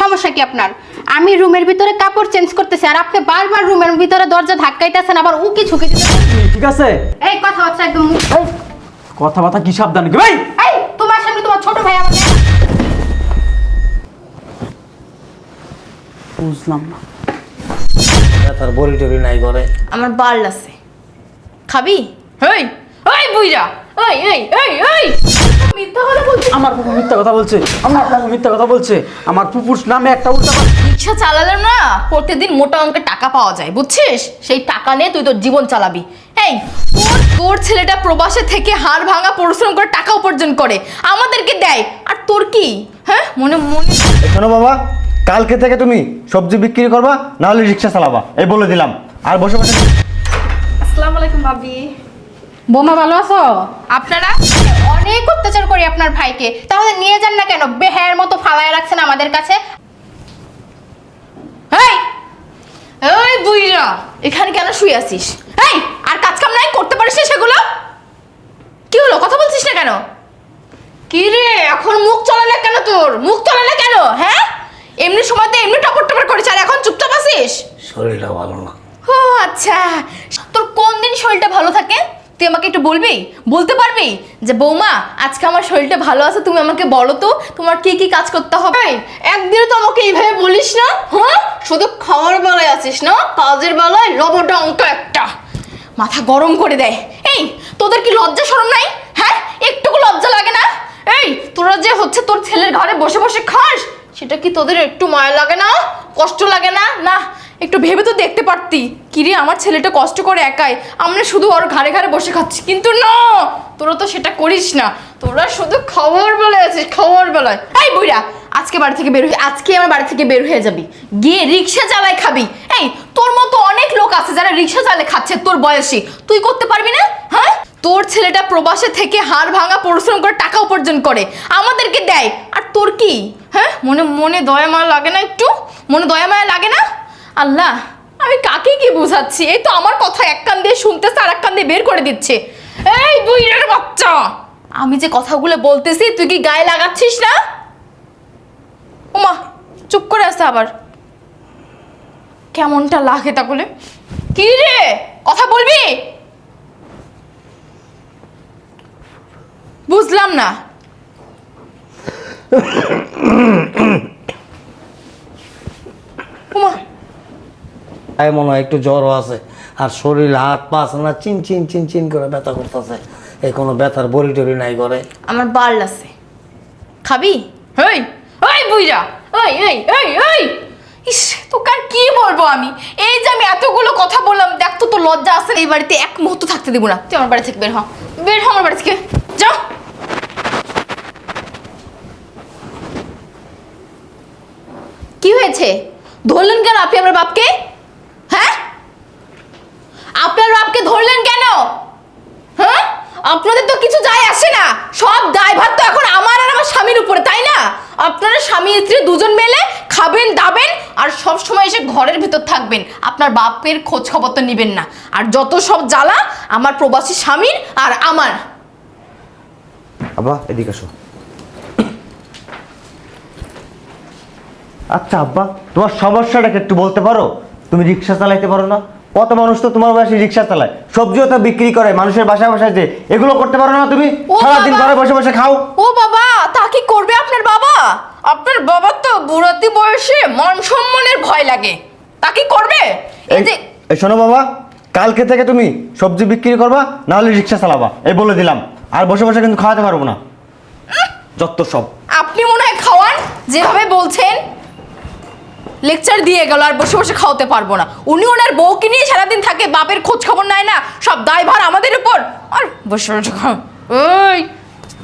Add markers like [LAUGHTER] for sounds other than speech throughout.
সমস্যা কি আপনার? আমি রুমের ভিতরে কাপড় চেঞ্জ করতেছি আর আপনি বারবার রুমের ভিতরে দরজা ধাক্কাইতেছেন আবার উকি ঝুঁকি দিতেছেন। ঠিক আছে? এই কথাবার্তা একদম মুখ- এই, কথাবার্তা কি সাবধান কি ভাই এই তোমার সামনে তোমার ছোট ভাই আমাকে বুঝলাম না। তার বড়ি টরি নাই করে আমার বার লাগছে খাবি? হেই ওই বুইরা ওই মিথ্যা কথা বলছিস আমার পুপু মিথ্যা কথা বলছে আমার পুপু মিথ্যা কথা বলছে আমার পুপুর নামে একটা উল্টা রিক্সা চালালে না প্রতিদিন মোটা অঙ্কের টাকা পাওয়া যায় বুঝছিস? সেই টাকা নিয়ে তুই তোর জীবন চালাবি। এই তোর তোর ছেলেটা প্রবাসে থেকে হাড় ভাঙা পরিশ্রম করে টাকা উপার্জন করে আমাদেরকে দেয়। আর তোর কি? হ্যাঁ? মনে মনে শোনো বাবা কালকে থেকে তুমি সবজি বিক্রি করবা না হলে রিক্সা চালাবা। এই বলে দিলাম। আর বসে বসে আসসালামু আলাইকুম ভাবি। বোমা ভালো আছো? আপনারা অনেক অত্যাচার করি আপনার ভাইকে। তাহলে নিয়ে যান না কেন? বেহায়ের মতো ফালায় রাখছেন আমাদের কাছে। এই! ওই বুইরা এখানে কেন শুয়ে আছিস? এই আর কাজ কাম নাই? করতে পারিস না সেগুলো? কি হলো? কথা বলছিস না কেন? কি রে এখন মুখ চলে না কেন তোর? মুখ চলে না কেন? হ্যাঁ? এমনি সময়তে এমনি টপর টপর করিস আর এখন চুপচাপ আছিস? শরীরটা ভালো না। ও আচ্ছা। তোর কোন দিন শরীরটা ভালো থাকে? তুই আমাকে একটু বলবি? বলতে পারবি যে, বৌমা, আজকে আমার শরীরটা ভালো আছে, তুমি আমাকে বলো তো, তোমার কি কি কাজ করতে হবে? একদিনও তো আমাকে এইভাবে বলিস না হ্যাঁ? শুধু খাওয়ার বেলায় আছিস না, কাজের বেলায় লবটা অঙ্ক একটা। মাথা গরম করে দেয় এই, তোদের কি লজ্জা শরম নাই? হ্যাঁ? একটুকু লজ্জা লাগে না? এই, তোরা যে হচ্ছে তোর ছেলের ঘরে বসে বসে খাস, সেটা কি তোদের একটু মায়া লাগে না? কষ্ট লাগে না? না একটু ভেবে তো দেখতে পারতি। কিরে আমার ছেলেটা কষ্ট করে একাই। আমরা শুধু ওর ঘাড়ে ঘাড়ে বসে খাচ্ছি। কিন্তু না, তোরা তো সেটা করিস না। তোরা শুধু খবর বলে আছিস খবর বেলায়। এই বুইরা আজকে বাড়ি থেকে বের হয়ে আজকে আমার বাড়ি থেকে বের হয়ে যাবি। গিয়ে রিক্সা চালায় খাবি। এই, তোর মতো অনেক লোক আছে যারা রিক্সা চালে খাচ্ছে তোর বয়সী। তুই করতে পারবি না? হ্যাঁ? তোর ছেলেটা প্রবাসে থেকে হাড় ভাঙা, পরিশ্রম করে টাকা উপার্জন করে। আমাদেরকে দেয়। আর তোর কি? হ্যাঁ? মনে মনে দয়া মায়া লাগে না একটু? মনে দয়া মায়া লাগে না? আল্লাহ, আমি কাকে কি বোঝাচ্ছি? এই তো আমার কথা এক কান দিয়ে শুনতেছে আর এক কান দিয়ে বের করে দিচ্ছে। এই বুইরের বাচ্চা! আমি যে কথাগুলো বলতেছি, তুই কি গায়ে লাগাচ্ছিস না? ওমা চুপ করে আসতে আবার। কেমনটা লাগে তাহলে? কি রে? কথা বলবি? বুঝলাম না। ওমা তাই মনে হয় একটু জ্বরও আছে। আর শরীর হাত পা আছে না, চিন চিন চিন চিন করে ব্যথা করতেছে। এই কোনো ব্যথার বড়ি টরি নাই করে আমার বার লাগছে খাবি? হেই ওই বুইরা ওই এই এই এই ইস, তোকে আর কি বলব আমি? এই যে আমি এতগুলো কথা বললাম, দেখ তো তোর লজ্জা আছে এই বাড়িতে এক মুহূর্ত থাকতে দেবো না। তুই আমার বাড়ি থেকে বের হ। বের হ আমার বাড়ি থেকে। যাও কি হয়েছে? ধরলেন কেন আপনি আমার বাপকে হ্যাঁ বাপকে ধরলেন কেন? হ্যাঁ? আপনাদের তো কিছু যায় আসে না। সব দায়ভার তো এখন আমার আর আমার স্বামীর উপরে, তাই না? আপনারা স্বামী স্ত্রী দুজন মেলে খাবেন, দাবেন, আর সব সময় এসে ঘরের ভিতর থাকবেন। আপনার বাপের খোঁজ খবর তো নেবেন না। আর যত সব জ্বালা, আমার প্রবাসী স্বামীর আর আমার। আব্বা, এদিকে আসো। আচ্ছা আব্বা, তোমার সমস্যাটাকে একটু বলতে পারো? তুমি রিক্সা চালাইতে পারো না? কত মানুষ তো তোমার বয়সে রিক্সা চালায় সবজিও তো বিক্রি করে মানুষের বাসায় বাসায় যে এগুলো করতে পারো না তুমি? ও সারাদিন বাবা! ঘরে বসে বসে খাও। ও বাবা তা কি করবে আপনার বাবা? আপনার বাবার তো বুড়াতি বয়সে মান সম্মানের ভয় লাগে। তা কি করবে? এই এই যে এই শোনো বাবা কালকে থেকে তুমি সবজি বিক্রি করবা না হলে রিক্সা চালাবা। এই বলে দিলাম। আর বসে বসে কিন্তু খাওয়াতে পারব না। যত সব। আপনি মনে হয় খাওয়ান যেভাবে বলছেন। লেকচার দিয়ে গেল আর বসে বসে খাওয়াতে পারব না। উনি ওনার বউকে নিয়ে সারাদিন থাকে, বাপের খোঁজ খবর নেয় না, সব দায়ভার আমাদের উপর। আর বসে বসে খাও ওই,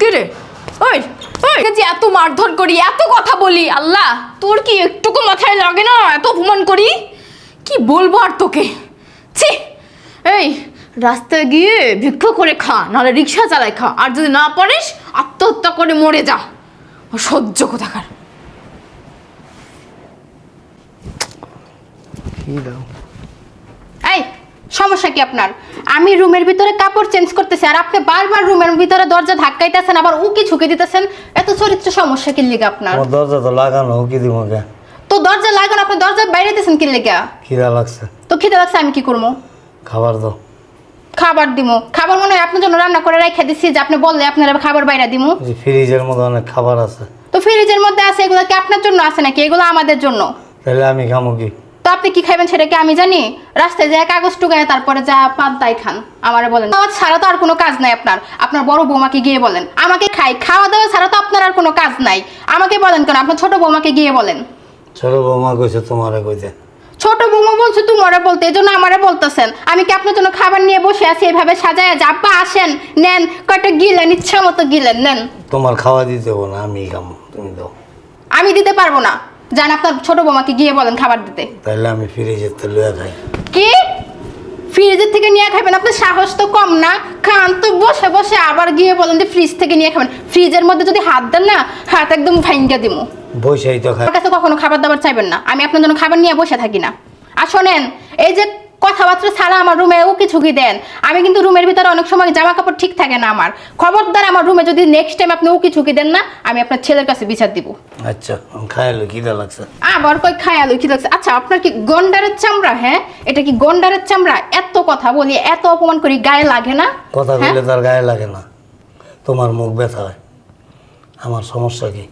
কি রে? ওই ওই। যে এত মারধর করি, এত কথা বলি, আল্লাহ, তোর কি একটুকু মাথায় লাগে না? এত অপমান করি? কি বলব আর তোকে? ছি। এই, রাস্তায় গিয়ে ভিক্ষা করে খা, নাহলে রিক্সা চালায় খা, আর যদি না পারিস, আত্মহত্যা করে মরে যা। সহ্য কোথাকার। কি দাও? এই সমস্যা কি আপনার? আমি রুমের ভিতরে কাপড় চেঞ্জ করতেছি আর আপনি বারবার রুমের ভিতরে দরজা ধাক্কাইতেছেন আবার উকি ঝুঁকি দিতেছেন। এত চরিত্র সমস্যা কি লিগে আপনার? আমার দরজা তো লাগানো কি দিব কে দরজা লাগানো আপনি দরজার বাইরে দিয়েছেন কি লেগা? খিদা লাগছে। তো খিদে লাগছে আমি কি করব? খাবার দাও। খাবার দিমু। খাবার মনে হয় আপনার জন্য রান্না করে রেখে দিচ্ছি যে আপনি বললে আপনার খাবার বাইরে দিমু। এই ফ্রিজের মধ্যে অনেক খাবার আছে। তো ফ্রিজের মধ্যে আছে এগুলো কি আপনার জন্য আছে নাকি? এগুলো আমাদের জন্য। তাহলে আমি খামো কি? তো আপনি কি খাবেন সেটা কি আমি জানি? রাস্তায় যায় কাগজ টুকায় তারপরে যা পান তাই খান। আমারে বলেন। খাওয়া ছাড়া তো আর কোনো কাজ নাই আপনার। আপনার বড় বৌমাকে গিয়ে বলেন। আমাকে খাই। খাওয়া দাওয়া ছাড়া তো আপনার আর কোনো কাজ নাই। আমাকে বলেন কেন? আপনার ছোট বৌমাকে গিয়ে বলেন। ছোট বৌমা কইছে তোমারে কইতে। ছোট বৌমা বলছো তোমারে বলতে। এই জন্য আমারে বলতেছেন। আমি কি আপনার জন্য খাবার নিয়ে বসে আছি? এভাবে সাজায় যে আব্বা আসেন নেন। কয়টা গিলেন ইচ্ছা মতো গিলেন নেন। তোমার খাওয়া দিতে হব না আমি খামো। তুমি দাও। আমি দিতে পারব না। যান আপনার ছোট বৌমাকে গিয়ে বলেন খাবার দিতে। তাহলে আমি ফ্রিজের তো লইয়া খাই। কি? ফ্রিজের থেকে নিয়ে খাবেন? আপনার সাহস তো কম না। খান তো বসে বসে আবার গিয়ে বলেন যে ফ্রিজ থেকে নিয়ে খাবেন। ফ্রিজের মধ্যে যদি হাত দেন না হাত একদম ভাঙ্গা দিমু। বসেই তো খাই। কাছে কখনো খাবার দাবার চাইবেন না। আমি আপনার জন্য খাবার নিয়ে বসে থাকি না। আর শোনেন এই যে কথাবার্তা ছাড়া আমার রুমে উকি ঝুঁকি দেন? আমি কিন্তু রুমের ভিতরে অনেক সময় জামা কাপড় ঠিক থাকে না আমার। খবরদার আমার রুমে যদি নেক্সট টাইম আপনি উকি ঝুঁকি দেন না আমি আপনার ছেলের কাছে বিচার দিব। আচ্ছা খাইলো খিদা লাগছে। আবার কই খায় কি লাগছে। আচ্ছা আপনার কি গন্ডারের চামড়া হ্যাঁ? এটা কি গন্ডারের চামড়া? এত কথা বলি এত অপমান করি গায়ে লাগে না? কথা হ্যাঁ? তার গায়ে লাগে না। তোমার মুখ ব্যথা হয়। আমার সমস্যা কি?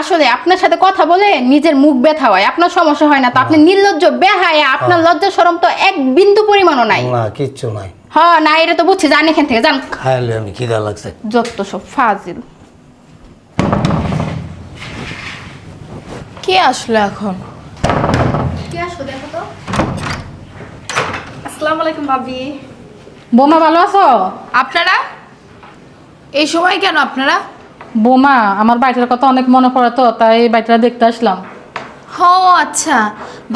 আসলে আপনার সাথে কথা বলে নিজের মুখ ব্যথা হয় আপনার সমস্যা হয় না তো আপনি নির্লজ্জ বেহায়া আপনার লজ্জা শরম তো এক বিন্দু পরিমাণও নাই। না কিচ্ছু নাই। হ্যাঁ না এটা তো বুঝছি জান এখান থেকে যান। খাইলে আমি খিদা লাগছে। যত সব ফাজিল। কে আসলো এখন? কে আসো দেখো তো। আসসালামু আলাইকুম ভাবি। বোমা ভালো আছো? আপনারা? এই সময় কেন আপনারা? বোমা আমার বাড়িটার কথা অনেক মনে পড়ে তো তাই এই বাড়িটা দেখতে আসলাম। ও আচ্ছা।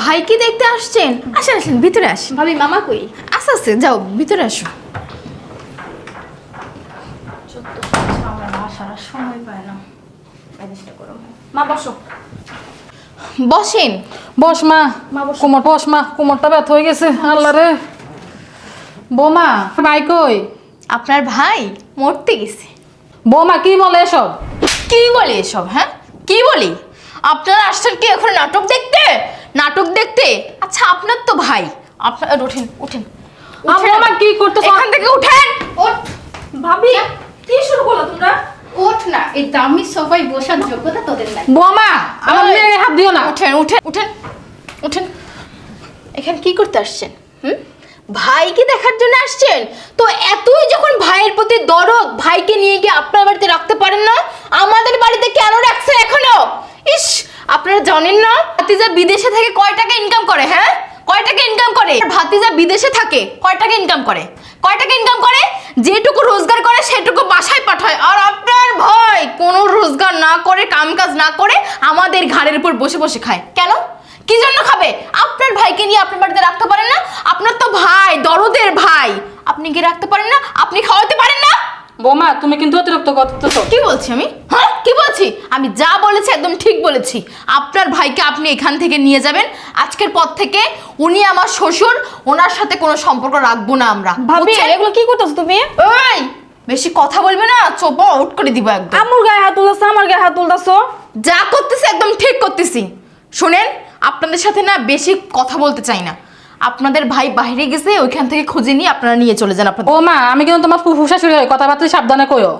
ভাই কি দেখতে আসছেন? আসেন আসেন ভিতরে আসেন। ভাবি মামা কই? আস্তে আস্তে যাও ভিতরে আসো। আসার সময় পায় না মা বসো। বসেন। বস মা। কোমর বস মা কোমরটা ব্যথা হয়ে গেছে। আল্লাহ রে। বোমা ভাই কই? আপনার ভাই মরতে গেছে। বোমা কি বলে এসব? কি বলে এসব হ্যাঁ? কি বলি? আপনারা আসছেন কি এখন নাটক দেখতে? নাটক দেখতে? আচ্ছা আপনার তো ভাই। আপনার ওঠেন উঠেন আ, বোমা কি করতেছো? এখান থেকে উঠেন। ওঠ। ভাবি কি শুরু করল তোমরা? ওঠ না এই দামি সবাই বসার যোগ্যতা তোদের নাই। বোমা আমার। মেয়ে হাত দিও না। উঠেন উঠেন উঠেন উঠেন এখানে কি করতে আসছেন? হুম? ভাইকে দেখার জন্য আসছেন? তো এতই যখন ভাইয়ের প্রতি দরদ, ভাইকে নিয়ে গিয়ে আপনার বাড়িতে রাখতে পারেন না? আমাদের বাড়িতে কেন রাখছেন এখনও? ইস, আপনারা জানেন না, ভাতিজা বিদেশে থেকে কয় টাকা ইনকাম করে হ্যাঁ? কয় টাকা ইনকাম করে? ভাতিজা বিদেশে থাকে, কয় টাকা ইনকাম করে? কয় টাকা ইনকাম করে? যেটুকু রোজগার করে, সেটুকু বাসায় পাঠায়। আর আপনার ভাই কোনো রোজগার না করে, কামকাজ না করে আমাদের ঘাড়ের উপর বসে বসে খায়। কেন? কি জন্য খাবে? আপনার ভাইকে নিয়ে আপনার বাড়িতে রাখতে পারেন না? আপনার তো ভাই দরদের ভাই। আপনি কি রাখতে পারেন না? আপনি খাওয়াতে পারেন না? বোমা তুমি কিন্তু অতিরিক্ত করতেছো কি বলছি আমি? হ্যাঁ কি বলছি? আমি যা বলেছি একদম ঠিক বলেছি। আপনার ভাইকে আপনি এখান থেকে নিয়ে যাবেন। আজকের পর থেকে উনি আমার শ্বশুর ওনার সাথে কোনো সম্পর্ক রাখব না আমরা। ভাবি বুঝছেন? এগুলো কি করতেছো তুমি? এই বেশি কথা বলবে না চোপ আউট করে দিব একদম। আমার গায়ে হাত তুলতেছো আমার গায়ে হাত তুলতেছো? যা করতেছি একদম ঠিক করতেছি। শোনেন আপনাদের সাথে না বেশি কথা বলতে চাই না। আপনাদের ভাই বাইরে গেছে ওইখান থেকে খুঁজে নিয়ে আপনারা নিয়ে চলে যান আপনাদের। মা আমি কিন্তু তোমার ফুফু শাশুড়ি হই কথাবার্তা সাবধানে কইও।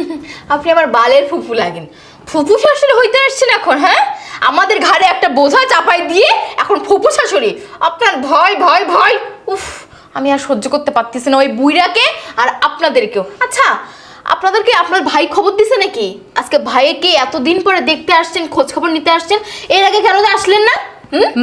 [LAUGHS] আপনি আমার বালের ফুফু লাগেন। ফুফু শাশুড়ি হইতে আসছেন এখন হ্যাঁ? আমাদের ঘাড়ে একটা বোঝা চাপাই দিয়ে এখন ফুফু শাশুড়ি। আপনার ভয় ভয় ভয়। উফ আমি আর সহ্য করতে পারতেছি না ওই বুইরাকে আর আপনাদেরকেও। আচ্ছা আপনাদেরকে আপনার ভাই খবর দিছে নাকি? আজকে ভাইকে এতদিন পরে দেখতে আসছেন খোঁজ খবর নিতে আসছেন এর আগে কেন যে আসলেন না?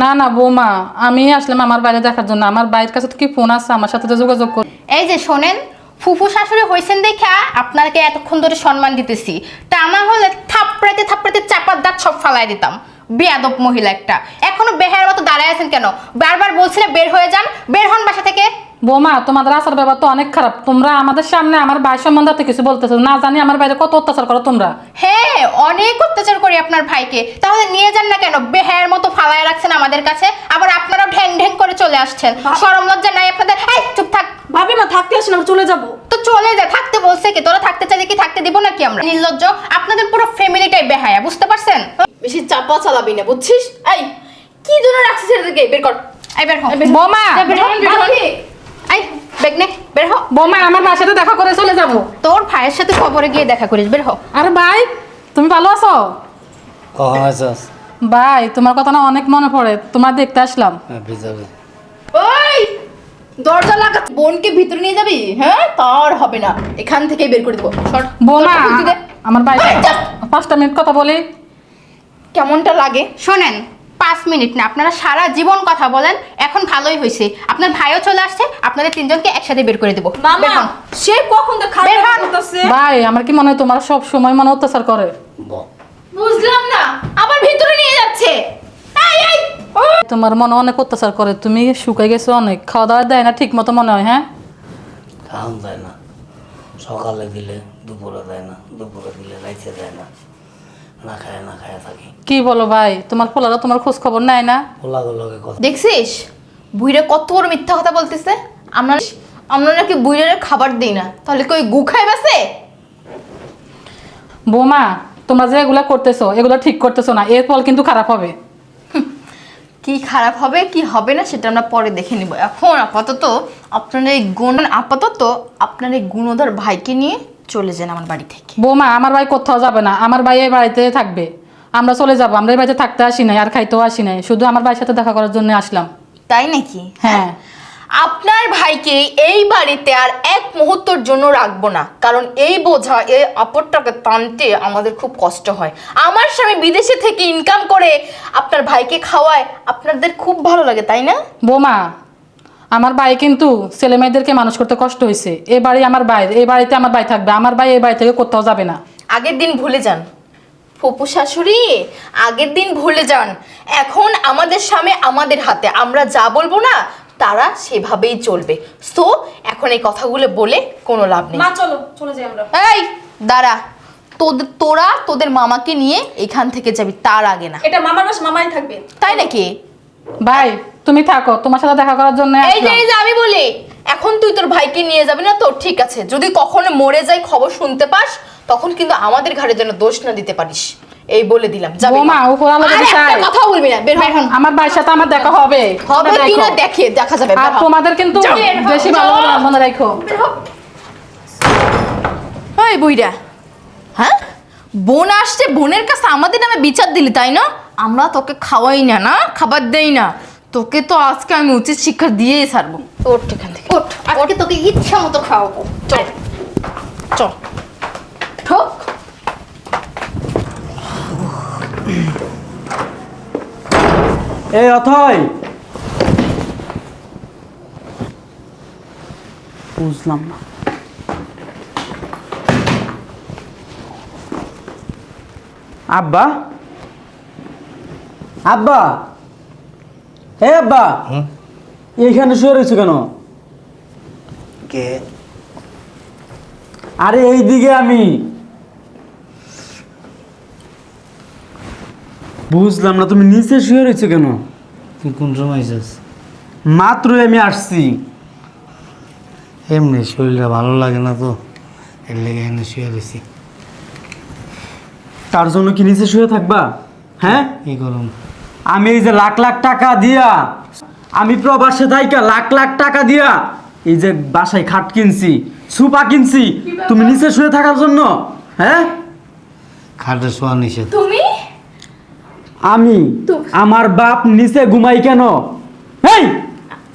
না না বৌমা আমি আসলাম আমার বাইরে দেখার জন্য। আমার বাইরের কাছে তো কি ফোন আছে? আমার সাথে তো যোগাযোগ কর। এই যে শোনেন ফুফু শাশুড়ি হয়েছেন দেখা আপনাকে এতক্ষণ ধরে সম্মান দিতেছি। তা আমার হলে থাপড়াতে থাপড়াতে চাপার দাঁত সব ফালাই দিতাম। বেয়াদব মহিলা একটা। এখনও বেহার মতো দাঁড়ায় আছেন কেন? বারবার বলছি না বের হয়ে যান। বের হন বাসা থেকে। বৌমা তোমাদের আচার ব্যবহার তো অনেক খারাপ। তোমরা আমাদের সামনে আমার ভাই সম্বন্ধে কিছু বলতেছো না জানি আমার বাইরে কত অত্যাচার করো তোমরা। হ্যাঁ অনেক অত্যাচার করি আপনার ভাইকে। তাহলে নিয়ে যান না কেন? বেহায়ের মতো ফালায় রাখছেন আমাদের কাছে। আবার আপনারাও ঢ্যাং ঢ্যাং করে চলে আসছেন। সরম লজ্জা নাই আপনাদের? এই চুপ থাক। ভাবি মা থাকতে আসেন আমরা চলে যাব। তো চলে যা থাকতে বলছে কি? তোরা থাকতে চাইলে কি থাকতে দিব নাকি আমরা? নির্লজ্জ আপনাদের পুরো ফ্যামিলিটাই বেহায়া বুঝতে পারছেন? বেশি চাপা চালাবি না বুঝছিস? এই কি জন্য রাখছিস এটাকে? বের কর। এই বের হ। বোমা! নে বের হ। বোমা আমার মার সাথে দেখা করে চলে যাব। তোর ভাইয়ের সাথে খবরে গিয়ে দেখা করিস বের হ। আরে ভাই তুমি ভালো আছো? ভাই তোমার কথা না অনেক মনে পড়ে। তোমার দেখতে আসলাম। হ্যাঁ ওই দরজা লাগা বোনকে ভিতরে নিয়ে যাবি? হ্যাঁ তার হবে না। এখান থেকে বের করে দেবো। বোমা। আমার ভাই পাঁচটা মিনিট কথা বলি। কেমনটা লাগে? শোনেন পাঁচ মিনিট না আপনারা সারা জীবন কথা বলেন এখন ভালোই হয়েছে। আপনার ভাইও চলে আসছে আপনাদের তিনজনকে একসাথে বের করে দেবো। মামা সে কখন তো ভাই আমার কি মনে হয় তোমার সব সময় মনে অত্যাচার করে? বুঝলাম না আবার ভিতরে নিয়ে যাচ্ছে। এই এই তোমার মনে অনেক অত্যাচার করে তুমি শুকাই গেছো অনেক খাওয়া দাওয়া দেয় না ঠিক মতো মনে হয় হ্যাঁ? যায় না। সকালে দিলে দুপুরে দেয় না দুপুরে দিলে রাইতে দেয় না। না খায় না খায় থাকি। কি বলো ভাই? তোমার পোলারা তোমার খোঁজ খবর নেয় না? কথা। দেখছিস? বুইরে কত বড় মিথ্যা কথা বলতেছে। আমরা আমরা নাকি বুইরে খাবার দিই না। তাহলে কই গু খাই বাসে বৌমা তোমরা যে এগুলা করতেছো এগুলো ঠিক করতেছো না। এর ফল কিন্তু খারাপ হবে। কি খারাপ হবে কি হবে না সেটা আমরা পরে দেখে নিব। এখন আপাতত আপনার এই গুণ আপাতত আপনার এই গুণধর ভাইকে নিয়ে চলে যান আমার বাড়ি থেকে। বৌমা আমার ভাই কোথাও যাবে না। আমার ভাই এই বাড়িতে থাকবে। আমরা চলে যাব। আমরা এই বাড়িতে থাকতে আসি নাই আর খাইতেও আসি নাই। শুধু আমার ভাইয়ের সাথে দেখা করার জন্য আসলাম। তাই নাকি? হ্যাঁ। আপনার ভাইকে এই বাড়িতে আর এক মুহূর্তের জন্য রাখব না। কারণ এই বোঝা এই আপদটাকে টানতে আমাদের খুব কষ্ট হয়। আমার স্বামী বিদেশে থেকে ইনকাম করে আপনার ভাইকে খাওয়ায় আপনাদের খুব ভালো লাগে তাই না? বৌমা আমার ভাই কিন্তু ছেলে মেয়েদেরকে মানুষ করতে কষ্ট হয়েছে। এ বাড়ি আমার ভাই এই বাড়িতে আমার ভাই থাকবে। আমার ভাই এই বাড়ি থেকে কোথাও যাবে না। আগের দিন ভুলে যান। ফুপু শাশুড়ি আগের দিন ভুলে যান। এখন আমাদের সামনে আমাদের হাতে। আমরা যা বলব না তারা সেভাবেই চলবে। সো এখন এই কথাগুলো বলে কোনো লাভ নেই। মা চলো চলে যাই আমরা। এই দাঁড়া। তোদের তোরা তোদের মামাকে নিয়ে এখান থেকে যাবি তার আগে না। এটা মামার বাস মামাই থাকবে। তাই নাকি? ভাই তুমি থাকো তোমার সাথে দেখা করার জন্য এই যে এই যে আমি বলি এখন তুই তোর ভাইকে নিয়ে যাবি না? তো ঠিক আছে যদি কখনো মরে যায় খবর শুনতে পাস তখন কিন্তু আমাদের ঘাড়ে যেন দোষ না দিতে পারিস। এই বলে দিলাম যাবি। উপর আলো আর যদি একটা কথা বলবি না বের হন আমার ভাইয়ের সাথে আমার দেখা হবে। হবে কি না দেখো। দেখে যাবে আর তোমাদের কিন্তু বেশি ভালো মনে রাখো। ওই বুইরা হ্যাঁ? বোন আসছে বোনের কাছে আমাদের নামে বিচার দিলি তাই না? আমরা তোকে খাওয়াই না না? খাবার দেই না। তোকে তো আজকে আমি উচিত শিক্ষা দিয়েই ছাড়বো। ওঠ এখান থেকে। ওঠ আজকে তোকে ইচ্ছা মতো খাওয়াবো। চল। চল ঠোক। এই অথয় বুঝলাম না। আব্বা। আব্বা। হে আব্বা এইখানে শুয়ে রয়েছে কেন? কে? আরে এই দিকে আমি। বুঝলাম না তুমি নিচে শুয়ে রয়েছো কেন? তুই কোন সময় আছিস মাত্রই আমি আসছি। এমনি শরীরটা ভালো লাগে না তো এর লেগে এনে শুয়ে রয়েছি। তার জন্য কি নিচে শুয়ে থাকবা? হ্যাঁ? কি করুন আমি এই যে লাখ লাখ টাকা দিয়া আমি প্রবাসে থাইকা লাখ লাখ টাকা দিয়া এই যে বাসায় খাট কিনছি সুপা কিনছি তুমি নিচে শুয়ে থাকার জন্য হ্যাঁ? খাটে শোয়া নিষেধ। তুমি? আমি আমার বাপ নিচে ঘুমাই কেন? এই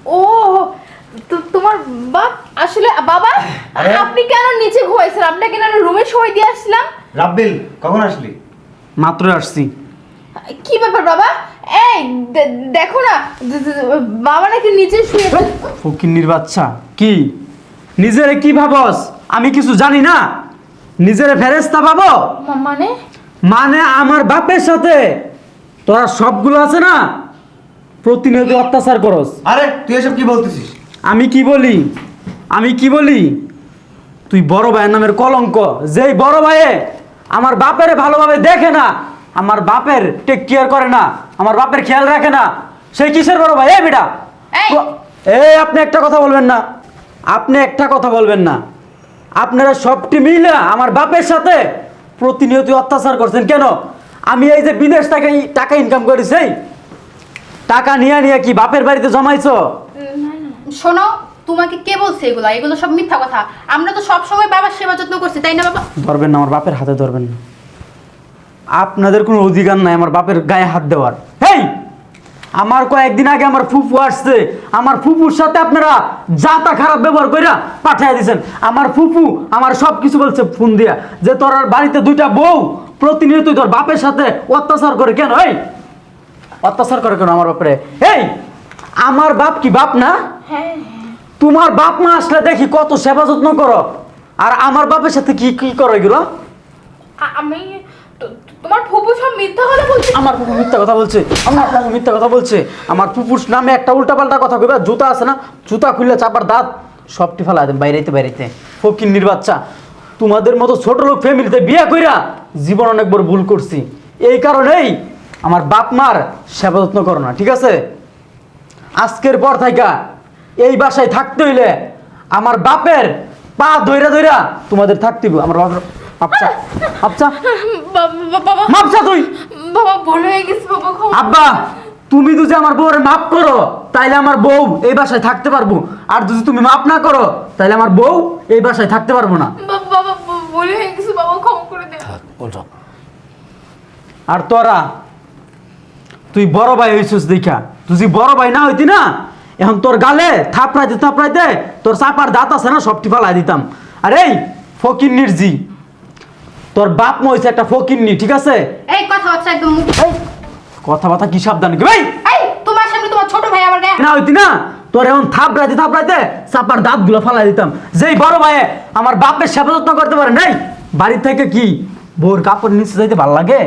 ও তো তোমার বাপ আসলে বাবা? আপনি কেন নিচে ঘুমাইছেন? আপনাকে কেন রুমে শোয় দিয়ে আসলাম? রাব্বিল কখন আসলি? মাত্র আসছি। কি ব্যাপার বাবা? এই দেখো না বাবা নাকি নিচে শুয়ে ফকিন্নির বাচ্চা। কি? নিজেরে কি ভাবস? আমি কিছু জানি না। নিজেরে ফেরেস্তা ভাবো। মা- মানে? মানে আমার বাপের সাথে। তোরা সবগুলো আছে না? প্রতিনিয়ত অত্যাচার করস। আরে তুই এসব কি বলতেছিস? আমি কি বলি? আমি কি বলি? তুই বড় ভাইয়ের নামের কলঙ্ক। যেই বড় ভাইয়ে আমার বাপেরে ভালোভাবে দেখে না আমার বাপের টেক কেয়ার করে না আমার বাপের খেয়াল রাখে না। সেই কিসের বড় ভাই? এই বেটা! এই! এই আপনি একটা কথা বলবেন না। আপনি একটা কথা বলবেন না। আপনারা সবটি মিলে আমার বাপের সাথে প্রতিনিয়ত অত্যাচার করছেন। কেন? আমি এই যে বিদেশ থেকে এই টাকা ইনকাম করেছি টাকা নিয়ে নিয়ে কি বাপের বাড়িতে জমাইছো? শোনো তোমাকে কে বলছে এগুলা? এগুলো সব মিথ্যা কথা। আমরা তো সব সময় বাবার সেবা যত্ন করছি তাই না বাবা? ধরবেন না আমার বাপের হাতে ধরবেন না। আপনাদের কোনো অধিকার নাই আমার বাপের গায়ে হাত দেওয়ার। হেই! আমার কয়েকদিন আগে আমার ফুফু আসছে। আমার ফুফুর সাথে আপনারা যাতা খারাপ ব্যবহার কইরা পাঠিয়ে দিয়েছেন আমার ফুফু আমার সব কিছু বলছে ফোন দিয়া। যে তোর আর বাড়িতে দুইটা বউ প্রতিনিয়ত তোর বাপের সাথে অত্যাচার করে কেন? এই অত্যাচার করে কেন আমার বাপরে? এই আমার বাপ কি বাপ না? তোমার বাপ মা আসলে দেখি কত সেবা যত্ন করো। আর আমার বাপের সাথে কি কি করো এগুলো? আমি তোমার ফুপু সব মিথ্যা কথা বলছে? আমার ফুপু মিথ্যা কথা বলছে, আমার ফুপু মিথ্যা কথা বলছে। আমার ফুপুর নামে একটা উল্টাপাল্টা কথা কইবা জুতা আছে না, জুতা খুললে চাপার দাঁত। সবটি ফেলা দেন বাইরেতে বাইরেতে। ফকিন্নির বাচ্চা, তোমাদের মতো ছোট লোক ফ্যামিলিতে বিয়ে কইরা জীবন অনেক বড় ভুল করছি। এই কারণেই আমার বাপ মার সেবা যত্ন করো না, ঠিক আছে? আজকের পর থাইকা এই বাসায় থাকতে হইলে আমার বাপের পা ধইরা ধইরা তোমাদের থাকতে। আমার বাপের আচ্ছা আচ্ছা বাবা মাপসা তুই? বাবা ভুল হয়ে গেছে বাবা আব্বা তুমি যদি আমার বউরে মাফ করো তাইলে আমার বউ এই বাসায় থাকতে পারব। আর যদি তুমি মাফ না করো আমার বউ এই বাসায় থাকতে পারব না। বাবা বাবা ভুল হয়ে গেছে বাবা ক্ষমা করে দে আর তোরা তুই বড় ভাই হইছিস দেখা। তুই বড় ভাই না হইতি না এখন তোর গালে থাপড়াইতে থাপড়াইতে তোর চাপার দাঁত আছে না সবটি ফালাই দিতাম। আর এই ফকির নির্জি তোর বাপ মা হইছে একটা ফকিরনি ঠিক আছে? এই কথা হচ্ছে একদম এই কথাবার্তা কি সাবধান কি ভাই এই তোমার সামনে তোমার ছোট ভাই আমার গায়ে না হইতি না। তোর এখন থাপড়াইতে থাপড়াইতে চাপার দাঁতগুলো ফালাই দিতাম। যেই বড় ভাইয়ে আমার বাপের সেবা যত্ন করতে পারে নাই বাড়ি থেকে কি বোর কাপড় নিচে যাইতে ভালো লাগে?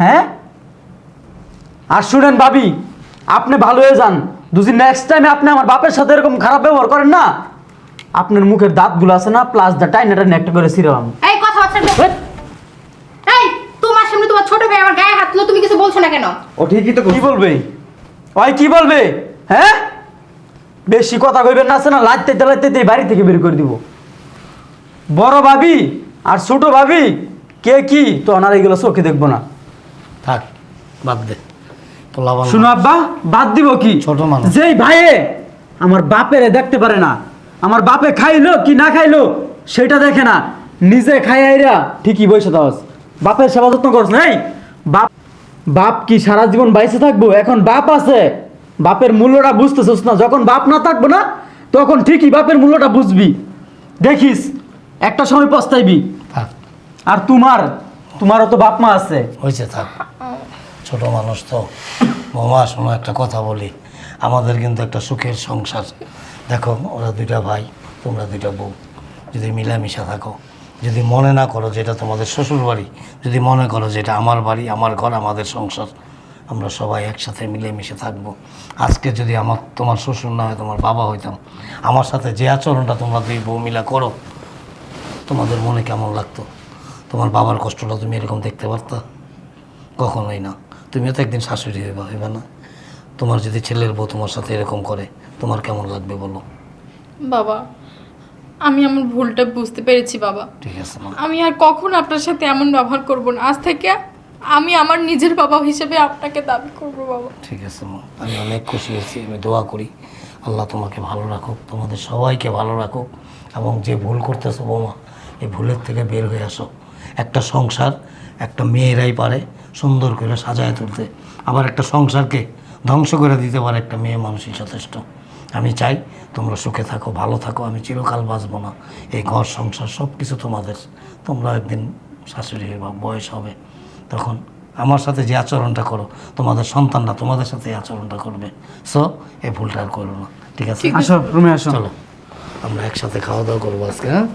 হ্যাঁ? আর শুনেন ভাবি আপনি ভালো হয়ে যান। যদি নেক্সট টাইমে আপনি আমার বাপের সাথে এরকম খারাপ ব্যবহার করেন না। আপনার মুখের দাঁতগুলো আছে না প্লাস দা টাইনে টাইনে একটা করে সিরাম এই কথা এই তোমার সামনে তোমার ছোট ভাই আমার গায়ে হাত তুলো তুমি কিছু বলছো না কেন? ও ঠিকই তো কি বলবে? ওই কি বলবে? হ্যাঁ? বেশি কথা কইবেন না আছে না লাইতে লাইতে বাড়ি থেকে বের করে দিব। বড় ভাবি আর ছোট ভাবি কে কি? তো ওনার এগুলো চোখে দেখব না। থাক বাদ দে। পোলাবান শুনো আব্বা বাদ দিব কি? ছোট মানুষ। যেই ভাইয়ে আমার বাপেরে দেখতে পারে না আমার বাপে খাইলো কি না খাইলো সেটা দেখে না। নিজে খাই আইরা ঠিকই বসে দাস বাপের সেবা যত্ন করছ নাই? বাপ বাপ কি সারা জীবন বাইসে থাকব? এখন বাপ আছে। বাপের মূল্যটা বুঝতেছিস না। যখন বাপ না থাকব না তখন ঠিকই বাপের মূল্যটা বুঝবি। দেখিস একটা সময় পস্তাইবি। আর তোমার তোমারও তো বাপ মা আছে। হয়েছে থাক। ছোট মানুষ তো। বৌমা শোনো একটা কথা বলি। আমাদের কিন্তু একটা সুখের সংসার। দেখো ওরা দুইটা ভাই তোমরা দুইটা বউ। যদি মিলামিশা থাকো। যদি মনে না করো যেটা তোমাদের শ্বশুর বাড়ি, যদি মনে করো যেটা আমার বাড়ি, আমার ঘর, আমাদের সংসার, আমরা সবাই একসাথে মিলেমিশে থাকব। আজকে যদি আমার, তোমার শ্বশুর না হয়, তোমার বাবা হইতাম, আমার সাথে যে আচরণটা তোমরা দুই বউ মিলা করো, তোমাদের মনে কেমন লাগতো? তোমার বাবার কষ্টটা তুমি এরকম দেখতে পারতা? কখনোই না। তুমিও তো একদিন শাশুড়ি হইবা হইবা না? তোমার যদি ছেলের বউ তোমার সাথে এরকম করে, তোমার কেমন লাগবে বলো? বাবা আমি আমার ভুলটা বুঝতে পেরেছি বাবা। ঠিক আছে মা। আমি আর কখন আপনার সাথে এমন ব্যবহার করব না? আজ থেকে আমি আমার নিজের বাবা হিসেবে আপনাকে দাবি করব বাবা। ঠিক আছে মা। আমি অনেক খুশি হয়েছি আমি দোয়া করি। আল্লাহ তোমাকে ভালো রাখুক তোমাদের সবাইকে ভালো রাখুক। এবং যে ভুল করতেছো বৌমা এই ভুলের থেকে বের হয়ে আসো। একটা সংসার একটা মেয়েরাই পারে সুন্দর করে সাজায় তুলতে। আবার একটা সংসারকে ধ্বংস করে দিতে পারে একটা মেয়ে মানুষই যথেষ্ট। আমি চাই তোমরা সুখে থাকো ভালো থাকো আমি চিরকাল বাঁচবো না। এই ঘর সংসার সব কিছু তোমাদের। তোমরা একদিন শাশুড়ি বা বয়স হবে তখন আমার সাথে যে আচরণটা করো তোমাদের সন্তানরা তোমাদের সাথে এই আচরণটা করবে। সো এই ভুলটা আর করো না। ঠিক আছে? আসো রুমে আসো। চলো আমরা একসাথে খাওয়া দাওয়া করব আজকে হ্যাঁ?